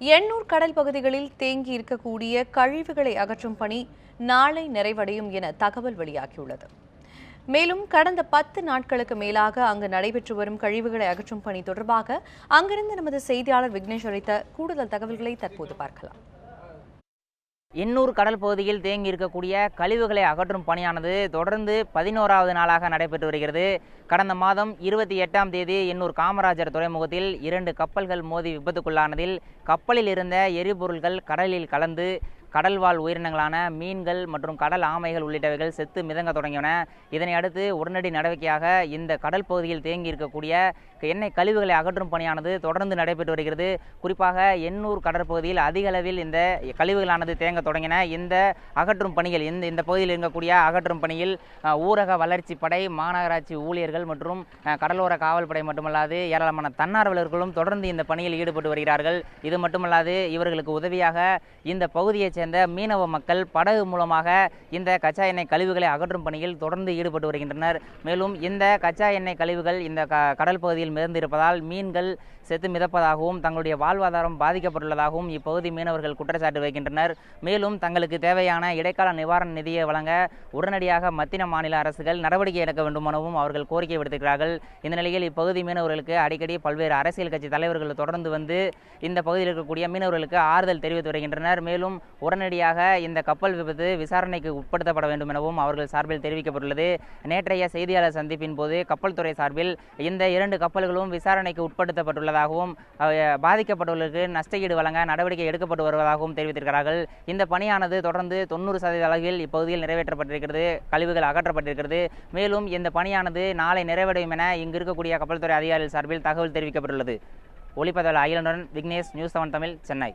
எண்ணூர் கடல் பகுதிகளில் தேங்கி இருக்கக்கூடிய கழிவுகளை அகற்றும் பணி நாளை நிறைவடையும் என தகவல் வெளியாகியுள்ளது. மேலும் கடந்த பத்து நாட்களுக்கு மேலாக அங்கு நடைபெற்று வரும் கழிவுகளை அகற்றும் பணி தொடர்பாக அங்கிருந்து நமது செய்தியாளர் விக்னேஷ் அளித்த கூடுதல் தகவல்களை தற்போது பார்க்கலாம். எண்ணூர் கடல் பகுதியில் தேங்கி இருக்கக்கூடிய கழிவுகளை அகற்றும் பணியானது தொடர்ந்து பதினோராவது நாளாக நடைபெற்று வருகிறது. கடந்த மாதம் இருபத்தி எட்டாம் தேதி எண்ணூர் காமராஜர் துறைமுகத்தில் இரண்டு கப்பல்கள் மோதி விபத்துக்குள்ளானதில் கப்பலில் இருந்த எரிபொருள்கள் கடலில் கலந்து கடல்வாழ் உயிரினங்களான மீன்கள் மற்றும் கடல் ஆமைகள் உள்ளிட்டவைகள் செத்து மிதங்க தொடங்கின இதனை அடுத்து உடனடி நடவடிக்கையாக இந்த கடல் பகுதியில் தேங்கி இருக்கக்கூடிய எண்ணெய் கழிவுகளை அகற்றும் பணியானது தொடர்ந்து நடைபெற்று வருகிறது. குறிப்பாக எண்ணூர் கடற்பகுதியில் அதிக அளவில் இந்த கழிவுகளானது தேங்க தொடங்கின. இந்த அகற்றும் பணிகள் இந்த இந்த பகுதியில் இருக்கக்கூடிய அகற்றும் பணியில் ஊரக வளர்ச்சி படை மாநகராட்சி ஊழியர்கள் மற்றும் கடலோர காவல்படை மட்டுமல்லாது ஏராளமான தன்னார்வலர்களும் தொடர்ந்து இந்த பணியில் ஈடுபட்டு வருகிறார்கள். இது மட்டுமல்லாது இவர்களுக்கு உதவியாக இந்த பகுதியைச் சேர்ந்த மீனவ மக்கள் படகு மூலமாக இந்த கச்சா எண்ணெய் கழிவுகளை அகற்றும் பணியில் தொடர்ந்து ஈடுபட்டு வருகின்றனர். மேலும் இந்த கச்சா எண்ணெய் கழிவுகள் இந்த க கடல் பகுதியில் மிதந்திருப்பதால் மீன்கள் செத்து மிதப்பதாகவும் தங்களுடைய வாழ்வாதாரம் பாதிக்கப்பட்டுள்ளதாகவும் இப்பகுதி மீனவர்கள் குற்றச்சாட்டு வைக்கின்றனர். மேலும் தங்களுக்கு தேவையான இடைக்கால நிவாரண நிதியை வழங்க உடனடியாக மத்திய மாநில அரசுகள் நடவடிக்கை எடுக்க வேண்டுமெனவும் அவர்கள் கோரிக்கை விடுத்திருக்கிறார்கள். இந்த நிலையில் இப்பகுதி மீனவர்களுக்கு அடிக்கடி பல்வேறு அரசியல் கட்சி தலைவர்கள் தொடர்ந்து வந்து இந்த பகுதியில் இருக்கக்கூடிய மீனவர்களுக்கு ஆறுதல் தெரிவித்து வருகின்றனர். மேலும் உடனடியாக இந்த கப்பல் விபத்து விசாரணைக்கு உட்படுத்தப்பட வேண்டும் எனவும் அவர்கள் சார்பில் தெரிவிக்கப்பட்டுள்ளது. நேற்றைய செய்தியாளர் சந்திப்பின் போது கப்பல் துறை சார்பில் இந்த இரண்டு கப்பல்களும் விசாரணைக்கு உட்படுத்தப்பட்டுள்ளதாகவும் பாதிக்கப்பட்டவர்களுக்கு நஷ்டஈடு வழங்க நடவடிக்கை எடுக்கப்பட்டு வருவதாகவும் தெரிவித்திருக்கிறார்கள். இந்த பணியானது தொடர்ந்து தொண்ணூறு சதவீத அளவில் இப்பகுதியில் நிறைவேற்றப்பட்டிருக்கிறது கழிவுகள் அகற்றப்பட்டிருக்கிறது. மேலும் இந்த பணியானது நாளை நிறைவடையும் என இங்கு இருக்கக்கூடிய கப்பல் துறை அதிகாரிகள் சார்பில் தகவல் தெரிவிக்கப்பட்டுள்ளது. ஒளிப்பதவல் அகிலனுடன் விக்னேஷ் நியூஸ் செவன் தமிழ் சென்னை.